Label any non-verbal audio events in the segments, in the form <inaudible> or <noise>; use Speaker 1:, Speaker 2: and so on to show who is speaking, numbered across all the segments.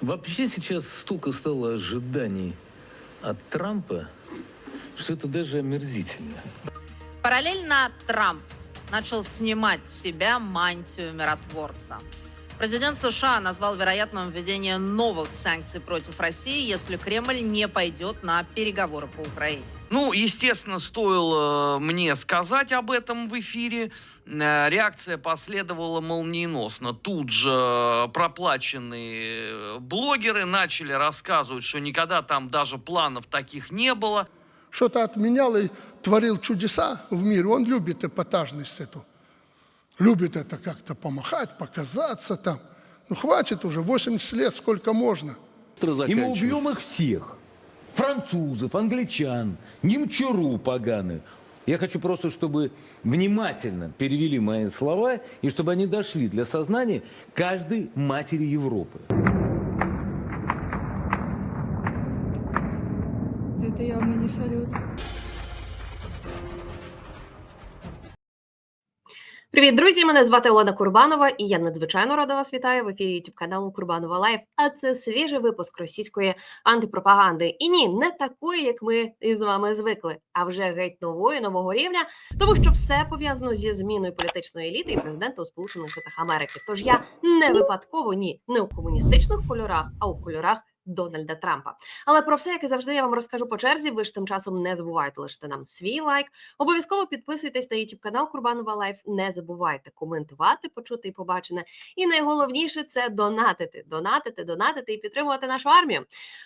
Speaker 1: Вообще сейчас столько стало ожиданий от Трампа, что это даже омерзительно.
Speaker 2: Параллельно Трамп начал снимать с себя мантию миротворца. Президент США назвал вероятным введение новых санкций против России, если Кремль не пойдет на переговоры по Украине.
Speaker 3: Ну, естественно, стоило мне сказать об этом в эфире. Э, Реакция последовала молниеносно. Тут же проплаченные блогеры начали рассказывать, что никогда там даже планов таких не было.
Speaker 4: что-то отменял и творил чудеса в мире. Он любит эпатажность эту. Любит это как-то помахать, показаться там. Ну хватит уже, 80 лет, сколько можно.
Speaker 5: И мы убьем их всех. Французов, англичан, немчуру поганых. Я хочу просто, чтобы внимательно перевели мои слова и чтобы они дошли для сознания каждой матери Европы.
Speaker 6: Это явно не салют.
Speaker 7: Привіт, друзі! Мене звати Олена Курбанова, і я надзвичайно рада вас вітаю в ефірі youtube каналу Курбанова Лайф. А це свіжий випуск російської антипропаганди. І ні, не такої, як ми із вами звикли, а вже геть нової, нового рівня, тому що все пов'язано зі зміною політичної еліти і президента у Сполучених Штатах Америки. Тож я не випадково ні, не у комуністичних кольорах, а у кольорах. Дональда Трампа, але про все, як і завжди, я вам розкажу по черзі. Ви ж тим часом не забувайте лишити нам свій лайк. Обов'язково підписуйтесь на YouTube канал Курбанова Лайф. Не забувайте коментувати, почути і побачене. І найголовніше це донатити, донатити, донатити і підтримувати нашу армію.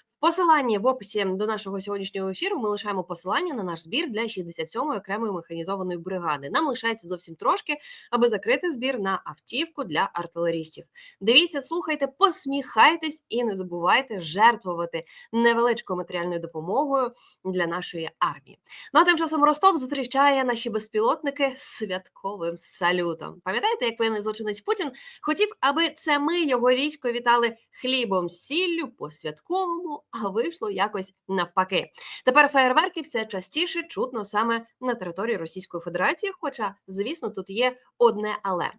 Speaker 7: В посиланні в описі до нашого сьогоднішнього ефіру ми лишаємо посилання на наш збір для 67-ї окремої механізованої бригади. Нам лишається зовсім трошки, аби закрити збір на автівку для артилерістів. Дивіться, слухайте, посміхайтесь і не забувайте жертвувати невеличкою матеріальною допомогою для нашої армії. Ну а тим часом Ростов зустрічає наші безпілотники святковим салютом. Пам'ятаєте, як воєнний злочинець Путін хотів, аби це ми його військо вітали хлібом, сіллю по святковому, а вийшло якось навпаки. Тепер феєрверки все частіше чутно саме на території Російської Федерації. Хоча, звісно, тут є одне але.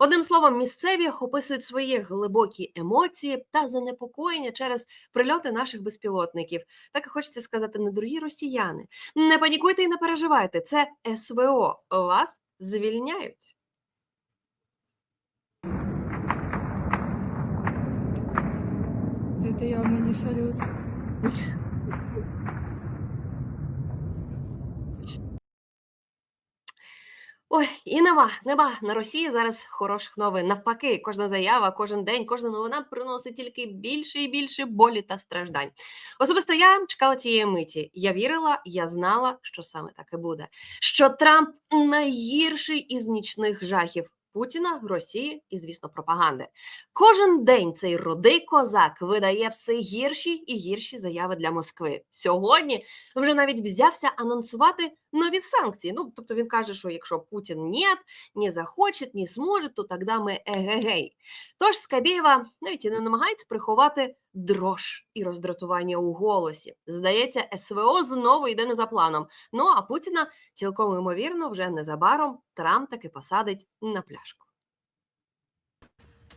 Speaker 7: Одним словом, місцеві описують свої глибокі емоції та занепокоєння через прильоти наших безпілотників. Так і хочеться сказати, недорогі росіяни. Не панікуйте і не переживайте. Це СВО. Вас звільняють.
Speaker 6: Это явно не салют. <laughs>
Speaker 7: Ой, і нема, нема на Росії зараз хороших новин. Навпаки, кожна заява, кожен день, кожна новина приносить тільки більше і більше болі та страждань. Особисто я чекала цієї миті. Я вірила, я знала, що саме так і буде. Що Трамп найгірший із нічних жахів. Путіна, Росії і, звісно, пропаганди. Кожен день цей рудий козак видає все гірші і гірші заяви для Москви. Сьогодні вже навіть взявся анонсувати нові санкції. Ну, тобто він каже, що якщо Путін нет, не захоче, не зможе, то тоді ми егегей. Тож Скабєєва навіть і не намагається приховати дрож і роздратування у голосі. Здається, СВО знову йде не за планом. Ну а Путіна цілком ймовірно вже незабаром Трамп таки посадить на пляшку.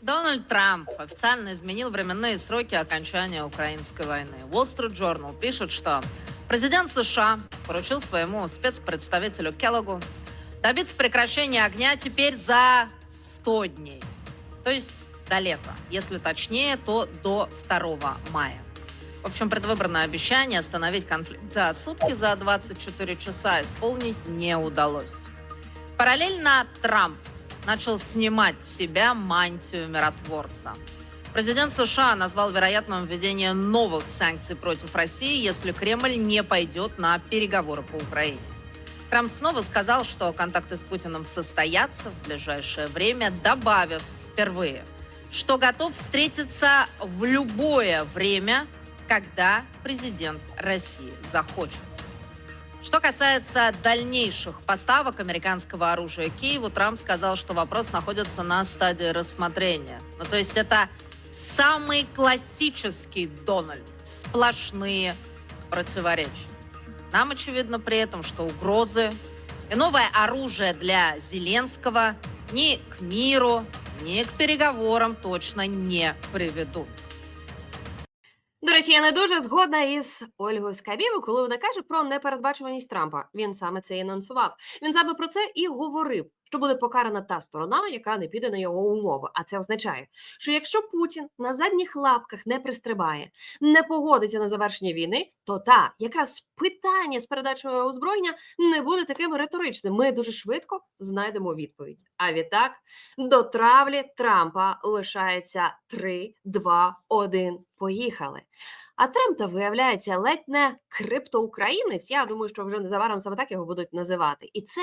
Speaker 2: Дональд Трамп официально изменил временные сроки окончания украинской войны. Wall Street Journal пишет, что президент США поручил своему спецпредставителю Келлогу добиться прекращения огня теперь за 100 дней. То есть до лета. Если точнее, то до 2 мая. В общем, предвыборное обещание остановить конфликт за сутки, за 24 часа исполнить не удалось. Параллельно Трамп начал снимать с себя мантию миротворца. Президент США назвал вероятным введение новых санкций против России, если Кремль не пойдет на переговоры по Украине. Трамп снова сказал, что контакты с Путиным состоятся в ближайшее время, добавив впервые, что готов встретиться в любое время, когда президент России захочет. Что касается дальнейших поставок американского оружия Киеву, Трамп сказал, что вопрос находится на стадии рассмотрения. Ну, то есть это самый классический Дональд. Сплошные противоречия. Нам очевидно при этом, что угрозы и новое оружие для Зеленского ни к миру, ни к переговорам точно не приведут.
Speaker 7: До речі, я не дуже згодна із Ольгою Скабєвою, коли вона каже про непередбачуваність Трампа. Він саме це і анонсував. Він саме про це і говорив, що буде покарана та сторона, яка не піде на його умови. А це означає, що якщо Путін на задніх лапках не пристрибає, не погодиться на завершення війни, то та якраз питання з передачою озброєння не буде таким риторичним. Ми дуже швидко знайдемо відповідь. А відтак до травлі Трампа лишається 3, 2, 1. Поїхали. А Трамп, та виявляється, ледь не криптоукраїнець. Я думаю, що вже незабаром саме так його будуть називати. І це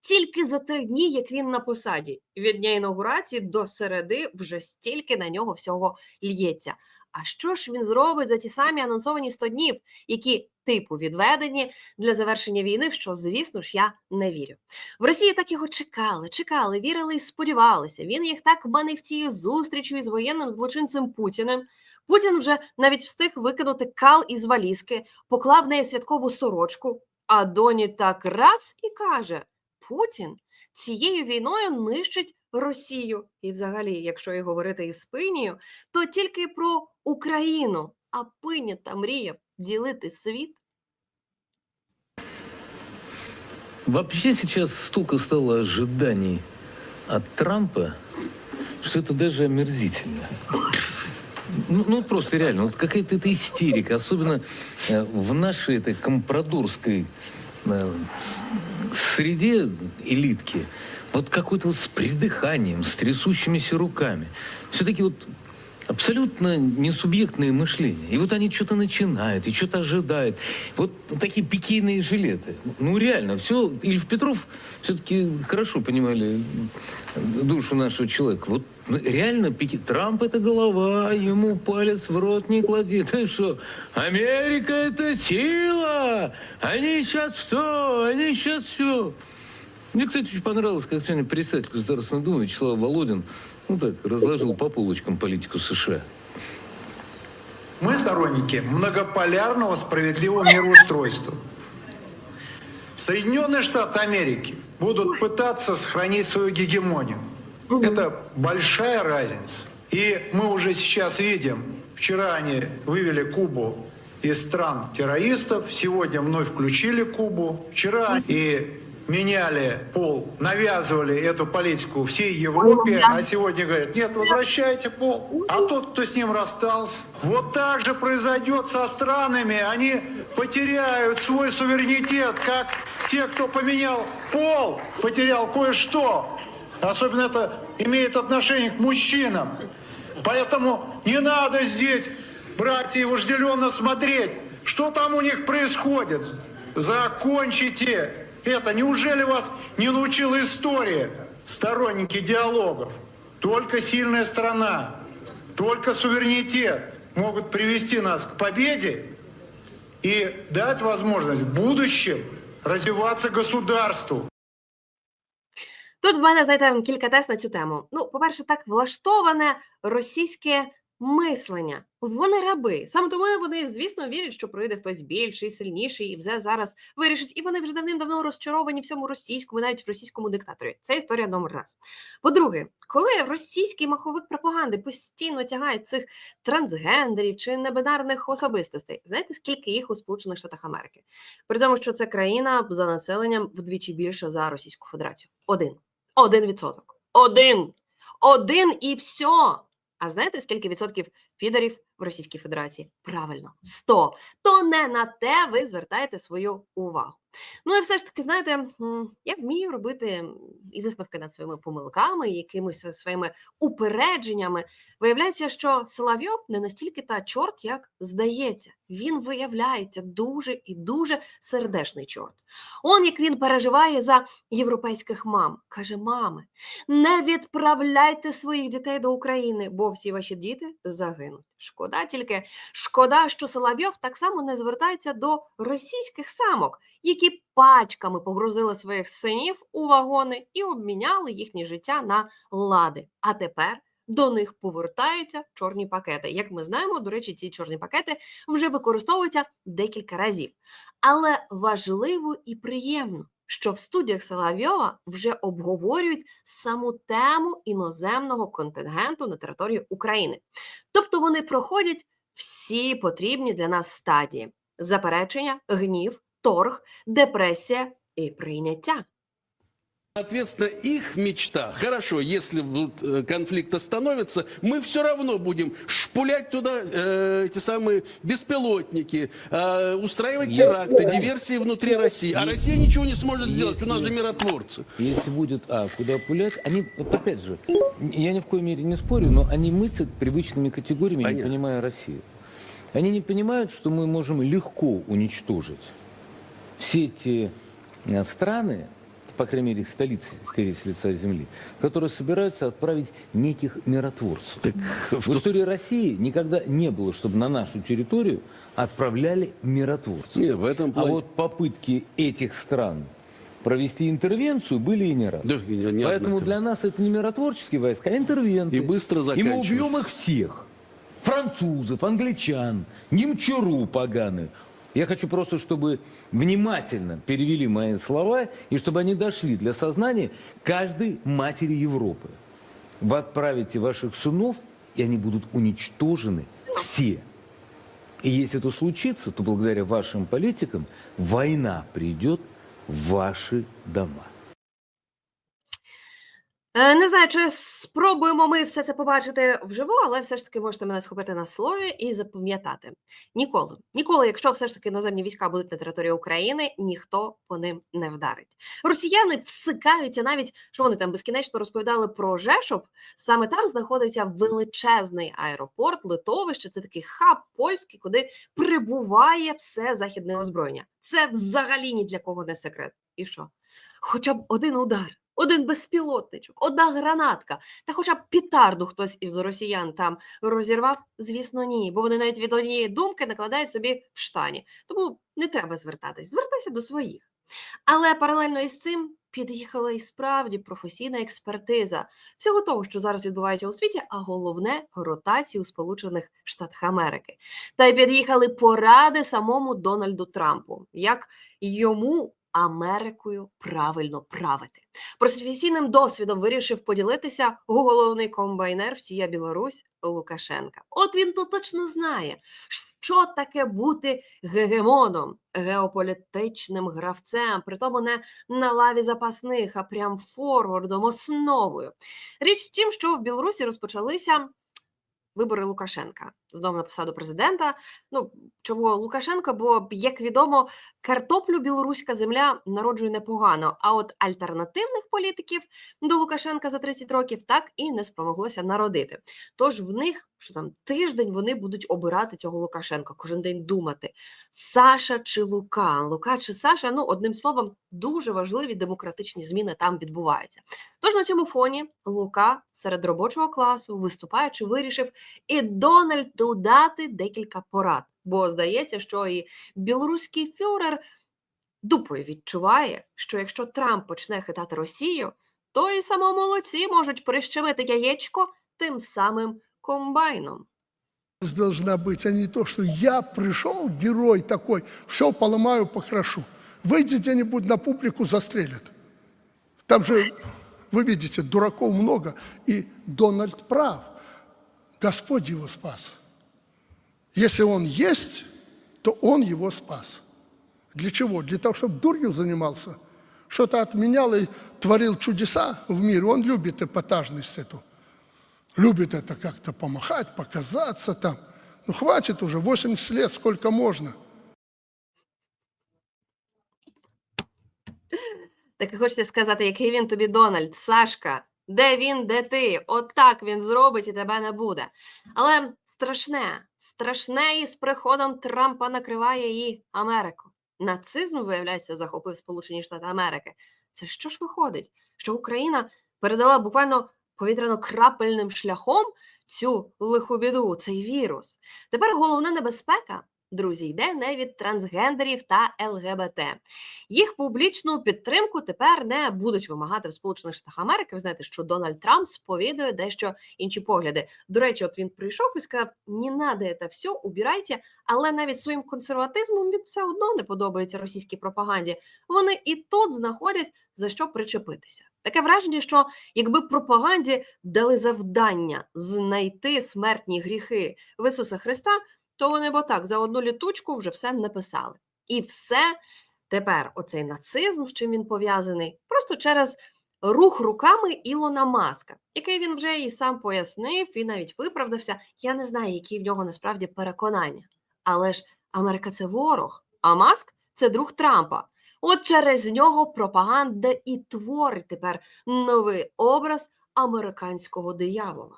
Speaker 7: тільки за три дні, як він на посаді. Від дня інаугурації до середи вже стільки на нього всього лється. А що ж він зробить за ті самі анонсовані 100 днів, які типу відведені для завершення війни, що, звісно ж, я не вірю. В Росії так його чекали, чекали, вірили і сподівалися. Він їх так манив цією зустрічю із воєнним злочинцем Путіним. Путін вже навіть встиг викинути кал із валізки, поклав в неї святкову сорочку. А доні так раз і каже: Путін цією війною нищить Росію. І, взагалі, якщо і говорити із пинію, то тільки про Україну. А пиня та мріяв ділити світ.
Speaker 5: Вообще сейчас столько стало ожиданий от Трампа, что это даже омерзительно. Ну, ну, просто реально, вот какая-то это истерика, особенно э, в нашей этой компрадорской э, среде элитки. Вот какой-то вот с придыханием, с трясущимися руками. Все-таки вот абсолютно несубъектное мышление. И вот они что-то начинают, и что-то ожидают. Вот такие пикейные жилеты. Ну, реально, все. Ильф Петров все-таки хорошо понимали душу нашего человека. Вот ну, реально пики... Трамп это голова, ему палец в рот не клади. Ты что? Америка это сила! Они сейчас что? Они сейчас все. Мне, кстати, очень понравилось, как сегодня председатель Государственной Думы Вячеслав Володин ну так, разложил по полочкам политику США.
Speaker 8: Мы сторонники многополярного справедливого мироустройства. Соединенные Штаты Америки будут пытаться сохранить свою гегемонию. Это большая разница. И мы уже сейчас видим, вчера они вывели Кубу из стран террористов, сегодня вновь включили Кубу. Вчера и меняли пол, навязывали эту политику всей Европе, а сегодня говорят, нет, возвращайте пол. А тот, кто с ним расстался, вот так же произойдет со странами, они потеряют свой суверенитет, как те, кто поменял пол, потерял кое-что. Особенно это имеет отношение к мужчинам. Поэтому не надо здесь, братья, и вожделенно смотреть, что там у них происходит. Закончите это. Неужели вас не научила история, сторонники диалогов? Только сильная страна, только суверенитет могут привести нас к победе и дать возможность в будущем развиваться государству.
Speaker 7: Тут в мене, знаєте, кілька тез на цю тему. Ну, по-перше, так влаштоване російське мислення. Вони раби. Саме тому вони, звісно, вірять, що прийде хтось більший, сильніший, і все зараз вирішить. І вони вже давним-давно розчаровані всьому російському, навіть в російському диктаторі. Це історія номер раз. По-друге, коли російський маховик пропаганди постійно тягає цих трансгендерів чи небинарних особистостей, знаєте, скільки їх у Сполучених Штатах Америки? При тому, що це країна за населенням вдвічі більше за Російську Федерацію. Один. Один відсоток. Один. Один і все. А знаєте, скільки відсотків підарів в Російській Федерації? Правильно, 100. То не на те ви звертаєте свою увагу. Ну і все ж таки, знаєте, я вмію робити і висновки над своїми помилками, і якимись своїми упередженнями. Виявляється, що Соловйов не настільки та чорт, як здається. Він виявляється дуже і дуже сердешний чорт. Он як він переживає за європейських мам. Каже: мами, не відправляйте своїх дітей до України, бо всі ваші діти загинуть. Шкода тільки шкода, що Соловйов так само не звертається до російських самок, які пачками погрузили своїх синів у вагони і обміняли їхнє життя на лади. А тепер до них повертаються чорні пакети. Як ми знаємо, до речі, ці чорні пакети вже використовуються декілька разів. Але важливо і приємно, що в студіях Соловйова вже обговорюють саму тему іноземного контингенту на території України. Тобто вони проходять всі потрібні для нас стадії: заперечення, гнів, торг, депресія і прийняття.
Speaker 9: Соответственно, их мечта, хорошо, если вот, э, конфликт остановится, мы все равно будем шпулять туда э, эти самые беспилотники, э, устраивать
Speaker 5: Если-
Speaker 9: теракты, диверсии внутри России. А
Speaker 5: Если-
Speaker 9: Россия ничего не сможет сделать, у нас
Speaker 5: если-
Speaker 9: же миротворцы.
Speaker 5: Если будет, а, куда пулять, они, вот опять же, я ни в коей мере не спорю, но они мыслят привычными категориями, не
Speaker 9: Понятно.
Speaker 5: понимая Россию. Они не понимают, что мы можем легко уничтожить все эти э, страны, по крайней мере, их столицы, стереть с лица земли, которые собираются отправить неких миротворцев. в истории России никогда не было, чтобы на нашу территорию отправляли миротворцев.
Speaker 9: Не, в этом
Speaker 5: А
Speaker 9: плане...
Speaker 5: вот попытки этих стран провести интервенцию были и не раз.
Speaker 9: Да, и не-
Speaker 5: Поэтому для нас это не миротворческие войска, а интервенты.
Speaker 9: И быстро
Speaker 5: И мы убьем их всех. Французов, англичан, немчуру поганых. Я хочу просто, чтобы внимательно перевели мои слова и чтобы они дошли для сознания каждой матери Европы. Вы отправите ваших сынов, и они будут уничтожены все. И если это случится, то благодаря вашим политикам война придет в ваши дома.
Speaker 7: Е, Не знаю, чи спробуємо ми все це побачити вживу, але все ж таки можете мене схопити на слові і запам'ятати. Ніколи, ніколи, якщо все ж таки іноземні війська будуть на території України, ніхто по ним не вдарить. Росіяни всикаються навіть, що вони там безкінечно розповідали про Жешов. Саме там знаходиться величезний аеропорт, литовище. Це такий хаб польський, куди прибуває все західне озброєння. Це взагалі ні для кого не секрет. І що? Хоча б один удар. Один безпілотничок, одна гранатка, та хоча б пітарду хтось із росіян там розірвав, звісно, ні, бо вони навіть від однієї думки накладають собі в штані. Тому не треба звертатись, звертайся до своїх. Але паралельно із цим під'їхала і справді професійна експертиза всього того, що зараз відбувається у світі, а головне ротації у Сполучених Штатах Америки. Та й під'їхали поради самому Дональду Трампу, як йому Америкою правильно правити. Професійним досвідом вирішив поділитися головний комбайнер всія Білорусь Лукашенка. От він то точно знає, що таке бути гегемоном, геополітичним гравцем, при тому не на лаві запасних, а прям форвардом, основою. Річ в тім, що в Білорусі розпочалися вибори Лукашенка знову на посаду президента. Ну чому Лукашенка? Бо, як відомо, картоплю білоруська земля народжує непогано. А от альтернативних політиків до Лукашенка за 30 років так і не спромоглося народити. Тож в них що там тиждень вони будуть обирати цього Лукашенка, кожен день думати: Саша чи Лука, Лука чи Саша. Ну, одним словом, дуже важливі демократичні зміни там відбуваються. Тож на цьому фоні Лука серед робочого класу, виступаючи, вирішив і Дональду дати декілька порад. Бо здається, що і білоруський фюрер дупою відчуває, що якщо Трамп почне хитати Росію, то і самомолодці можуть прищемити яєчко тим самим комбайном.
Speaker 4: должна быть, а не то, что я пришел, герой такой, все поломаю, покрошу. Выйдет где-нибудь на публику, застрелят. Там же, вы видите, дураков много, и Дональд прав. Господь его спас. Если он есть, то он его спас. Для чего? Для того, чтобы дурью занимался, что-то отменял и творил чудеса в мире. Он любит эпатажность эту любит это как-то помахать, показаться там. Ну хватит уже, 80 лет, сколько можно.
Speaker 7: Так і хочеться сказати, який він тобі Дональд, Сашка, де він, де ти? От так він зробить і тебе не буде. Але страшне, страшне і з приходом Трампа накриває і Америку. Нацизм, виявляється, захопив Сполучені Штати Америки. Це що ж виходить? Що Україна передала буквально повітряно-крапельним шляхом цю лиху біду, цей вірус. Тепер головна небезпека, друзі, йде не від трансгендерів та ЛГБТ. Їх публічну підтримку тепер не будуть вимагати в Сполучених Штатах Америки. Ви знаєте, що Дональд Трамп сповідує дещо інші погляди. До речі, от він прийшов і сказав: не надо все, убирайте, але навіть своїм консерватизмом він все одно не подобається російській пропаганді. Вони і тут знаходять за що причепитися. Таке враження, що якби пропаганді дали завдання знайти смертні гріхи в Ісуса Христа, то вони б отак за одну літучку вже все написали. І все тепер оцей нацизм, з чим він пов'язаний, просто через рух руками Ілона Маска, який він вже і сам пояснив, і навіть виправдався. Я не знаю, які в нього насправді переконання. Але ж Америка це ворог, а Маск це друг Трампа. От через нього пропаганда і творить тепер новий образ американського диявола.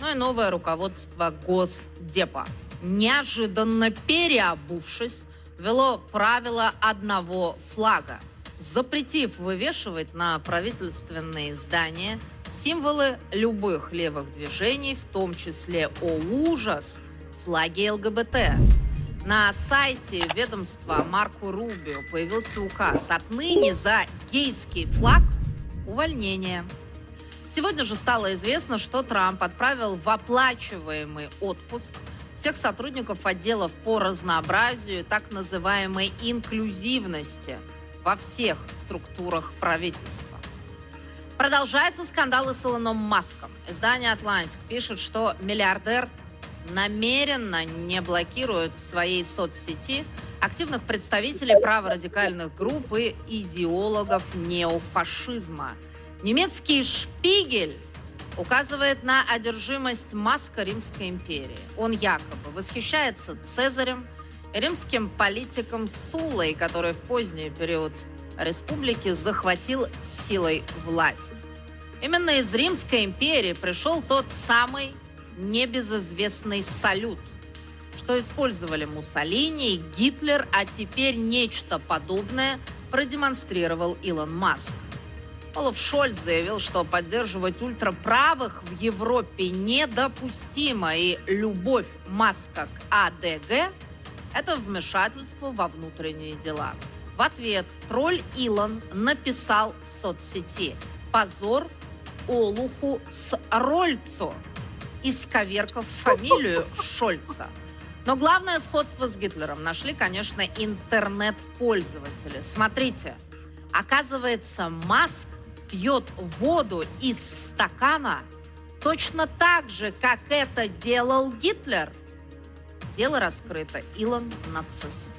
Speaker 2: Ну и новое руководство Госдепа, неожиданно переобувшись, ввело правило одного флага, запретив вывешивать на правительственные здания символы любых левых движений, в том числе, о ужас, флаги ЛГБТ. На сайте ведомства Марко Рубио появился указ. Отныне за гейский флаг увольнение. Сегодня же стало известно, что Трамп отправил в оплачиваемый отпуск всех сотрудников отделов по разнообразию так называемой инклюзивности во всех структурах правительства. Продолжается скандалы с Илоном Маском. Издание «Атлантик» пишет, что миллиардер намеренно не блокирует в своей соцсети активных представителей праворадикальных групп и идеологов неофашизма. Немецкий «Шпигель» указывает на одержимость Маска Римской империи. Он якобы восхищается Цезарем, римским политиком Сулой, который в поздний период республики захватил силой власть. Именно из Римской империи пришел тот самый небезызвестный салют, что использовали Муссолини и Гитлер, а теперь нечто подобное продемонстрировал Илон Маск. Олаф Шольц заявил, что поддерживать ультраправых в Европе недопустимо, и любовь Маска к АДГ – это вмешательство во внутренние дела. В ответ тролль Илон написал в соцсети «Позор Олуху с Рольцу», исковеркав фамилию Шольца. Но главное сходство с Гитлером нашли, конечно, интернет-пользователи. Смотрите, оказывается, Маск пьет воду из стакана точно так же, как это делал Гитлер. Дело раскрыто. Илон нацист.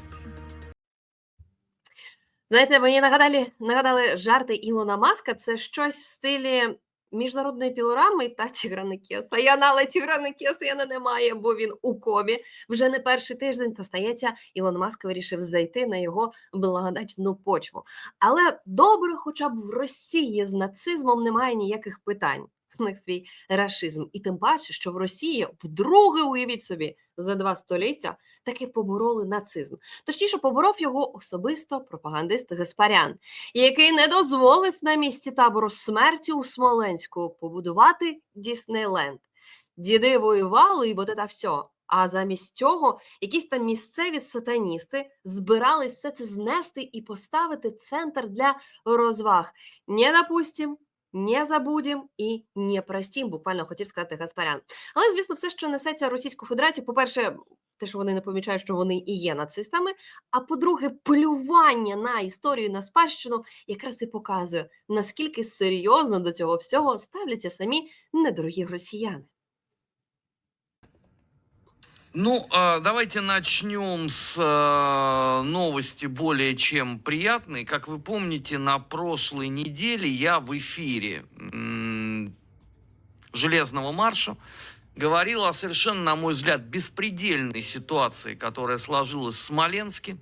Speaker 7: Знаєте, мені нагадали, нагадали жарти Ілона Маска. Це щось в стилі міжнародної пілорами та Тіграникеса. Яна Тіграникеса Яна немає, бо він у комі. Вже не перший тиждень, то стається, Ілон Маск вирішив зайти на його благодатну почву. Але добре, хоча б в Росії з нацизмом немає ніяких питань. Них свій рашизм. І тим паче, що в Росії вдруге, уявіть собі, за два століття таки побороли нацизм. Точніше, поборов його особисто пропагандист Гаспарян, який не дозволив на місці табору смерті у Смоленську побудувати Діснейленд. Діди воювали, і от це все. А замість цього якісь там місцеві сатаністи збирались все це знести і поставити центр для розваг. Не допустим, не забудем і не простім, буквально хотів сказати Гаспарян. Але, звісно, все, що несеться Російську Федерацію, по-перше, те, що вони не помічають, що вони і є нацистами. А по-друге, полювання на історію на спадщину якраз і показує, наскільки серйозно до цього всього ставляться самі недорогі росіяни.
Speaker 3: Ну, а, давайте начнем с э, новости более чем приятной. Как вы помните, на прошлой неделе я в эфире Железного марша говорил о совершенно, на мой взгляд, беспредельной ситуации, которая сложилась в Смоленске,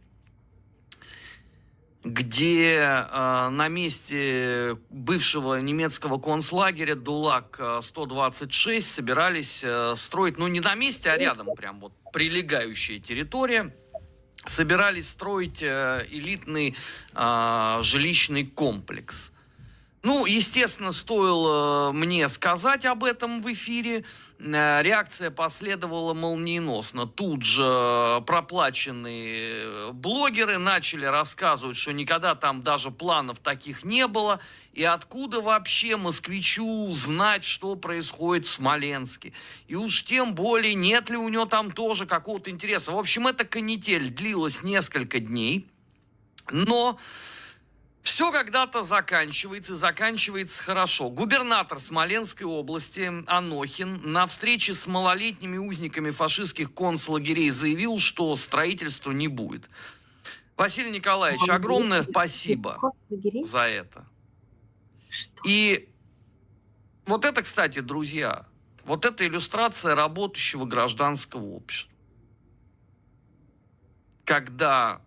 Speaker 3: где э, на месте бывшего немецкого концлагеря ДУЛАК-126 собирались э, строить, ну не на месте, а рядом прям вот прилегающая территория, собирались строить э, элитный э, жилищный комплекс. Ну, естественно, стоило мне сказать об этом в эфире. Э, Реакция последовала молниеносно. Тут же э, проплаченные блогеры начали рассказывать, что никогда там даже планов таких не было. И откуда вообще москвичу знать, что происходит в Смоленске? И уж тем более, нет ли у него там тоже какого-то интереса. В общем, эта канитель длилась несколько дней. Но Все когда-то заканчивается, и заканчивается хорошо. Губернатор Смоленской области Анохин на встрече с малолетними узниками фашистских концлагерей заявил, что строительства не будет. Василий Николаевич, огромное спасибо за это. И вот это, кстати, друзья, вот это иллюстрация работающего гражданского общества. Когда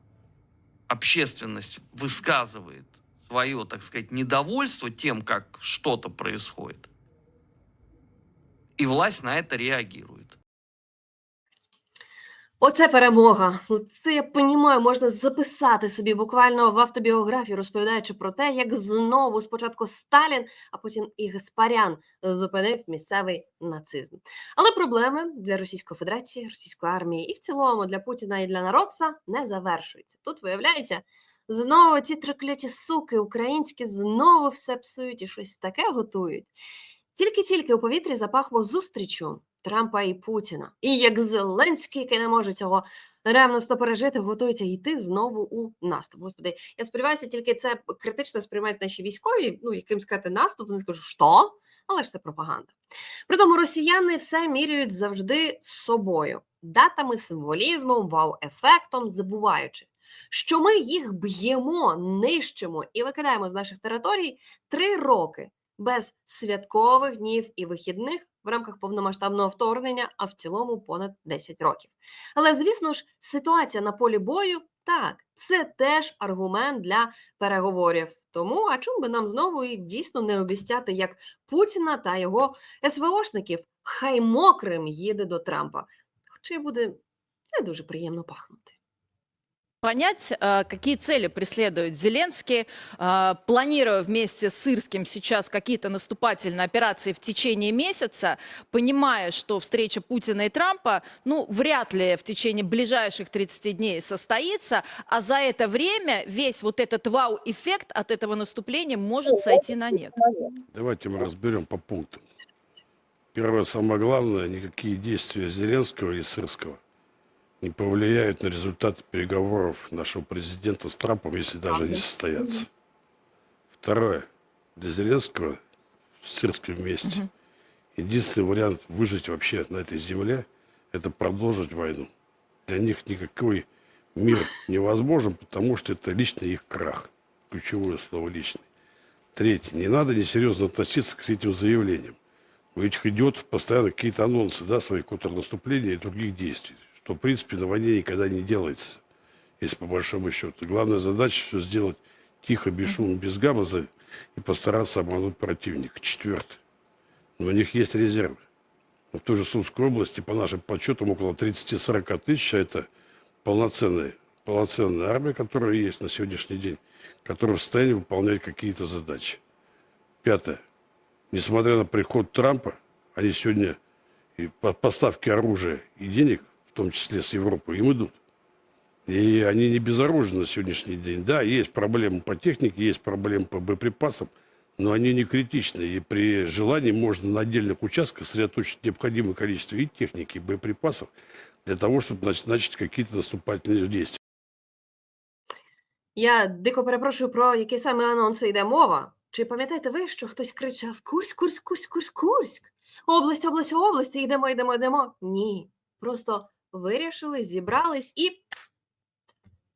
Speaker 3: общественность высказывает свое, так сказать, недовольство тем, как что-то происходит, и власть на это реагирует.
Speaker 7: Оце перемога. Ну, Це я понімаю, можна записати собі буквально в автобіографію, розповідаючи про те, як знову спочатку Сталін, а потім і Гаспарян зупинив місцевий нацизм. Але проблеми для Російської Федерації, Російської армії і в цілому для Путіна і для народця не завершуються. Тут виявляється, знову ці трикляті суки українські знову все псують і щось таке готують. Тільки-тільки у повітрі запахло зустрічю Трампа і Путіна. І як Зеленський, який не може цього ревносто пережити, готується йти знову у наступ. Господи, я сподіваюся, тільки це критично сприймають наші військові. Ну, яким сказати наступ, вони скажуть, що? Але ж це пропаганда. При тому росіяни все міряють завжди з собою, датами, символізмом, вау-ефектом, забуваючи, що ми їх б'ємо, нищимо і викидаємо з наших територій три роки без святкових днів і вихідних в рамках повномасштабного вторгнення, а в цілому понад 10 років. Але звісно ж, ситуація на полі бою так, це теж аргумент для переговорів. Тому а чому би нам знову і дійсно не обіцяти, як Путіна та його СВОшників хай мокрим їде до Трампа, хоча й буде не дуже приємно пахнути.
Speaker 10: Понять, э, какие цели преследует Зеленский, э, планируя вместе с Сырским сейчас какие-то наступательные операции в течение месяца, понимая, что встреча Путина и Трампа, ну, вряд ли в течение ближайших 30 дней состоится, а за это время весь вот этот вау-эффект от этого наступления может сойти на нет.
Speaker 11: Давайте мы разберем по пунктам. Первое, самое главное, никакие действия Зеленского или Сырского не повлияют на результаты переговоров нашего президента с Трампом, если даже они состоятся. Второе, для Зеленского с Сырским вместе единственный вариант выжить вообще на этой земле – это продолжить войну. Для них никакой мир невозможен, потому что это лично их крах. Ключевое слово «личный». Третье. Не надо несерьезно относиться к этим заявлениям. У этих идиотов постоянно какие-то анонсы, да, своих контрнаступления и других действий, что, в принципе, на войне никогда не делается, если по большому счету. Главная задача все сделать тихо, без шума, без гамма за- и постараться обмануть противника. Четвертое. Но у них есть резервы. В той же Сумской области, по нашим подсчетам, около 30-40 тысяч, а это полноценная, полноценная армия, которая есть на сегодняшний день, которая в состоянии выполнять какие-то задачи. Пятое. Несмотря на приход Трампа, они сегодня и по поставки оружия и денег, в том числе с Европы, им идут. И они не безоружны на сегодняшний день. Да, есть проблемы по технике, есть проблемы по боеприпасам, но они не критичны. И при желании можно на отдельных участках сосредоточить необходимое количество и техники, и боеприпасов для того, чтобы нач- начать какие-то наступательные действия.
Speaker 7: Я дико перепрошую, про які саме анонси йде мова. Чи пам'ятаєте ви, що хтось кричав Курськ, Курськ, Курськ, Курськ, Курськ? Область, область, область, йдемо, йдемо, йдемо. Ні. Просто вирішили, зібрались і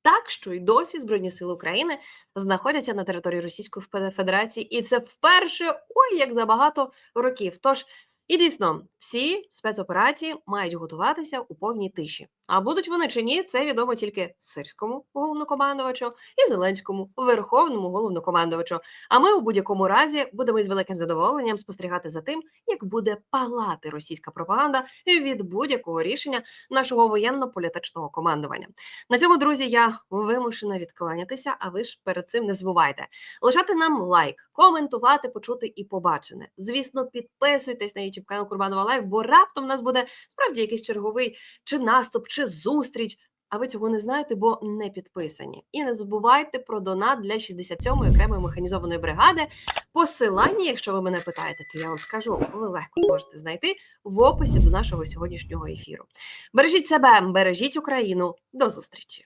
Speaker 7: так, що й досі Збройні Сили України знаходяться на території Російської Федерації, і це вперше ой як за багато років. Тож і дійсно, всі спецоперації мають готуватися у повній тиші. А будуть вони чи ні, це відомо тільки сирському головнокомандувачу і Зеленському верховному головнокомандувачу. А ми у будь-якому разі будемо із великим задоволенням спостерігати за тим, як буде палати російська пропаганда від будь-якого рішення нашого воєнно-політичного командування. На цьому, друзі, я вимушена відкланятися. А ви ж перед цим не забувайте лишати нам лайк, коментувати, почути і побачене. Звісно, підписуйтесь на YouTube канал Курбанова Лайв, бо раптом у нас буде справді якийсь черговий чи наступ, чи зустріч. А ви цього не знаєте, бо не підписані. І не забувайте про донат для 67-ї окремої механізованої бригади. Посилання, якщо ви мене питаєте, то я вам скажу, ви легко зможете знайти в описі до нашого сьогоднішнього ефіру. Бережіть себе, бережіть Україну. До зустрічі!